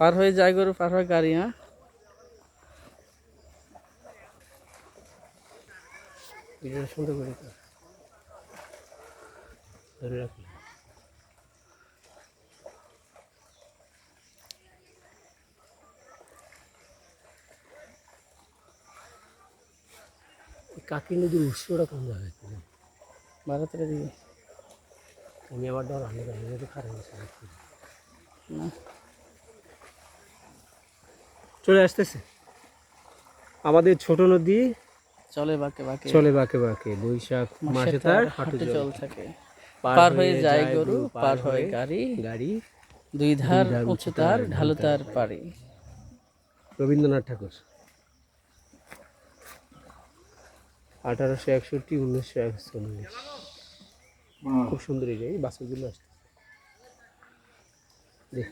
পার হয়ে যায় গরু পার হয় গাড়ি হ্যাঁ? ভিডিওটা সুন্দর করে কর। ধরে রাখি। এই কাকি নদীর উৎসটা কোন জায়গায়? ভারতের দিকে। আমি আবার ডর খারাপ না। চলে আসতেছে। আমাদের ছোট নদী চলে বাঁকে বাঁকে। চলে বাঁকে বাঁকে বৈশাখ মাসে তার হাঁটু জল থাকে। পার হয়ে যায় গরু পার হয় গাড়ি গাড়ি দুই ধার ধার উঁচু তার ঢালু তার পারি রবীন্দ্রনাথ ঠাকুর। আঠারোশো একষট্টি উনিশশো একচল্লিশ। খুব সুন্দর এই বাসগুলো আসছে দেখ।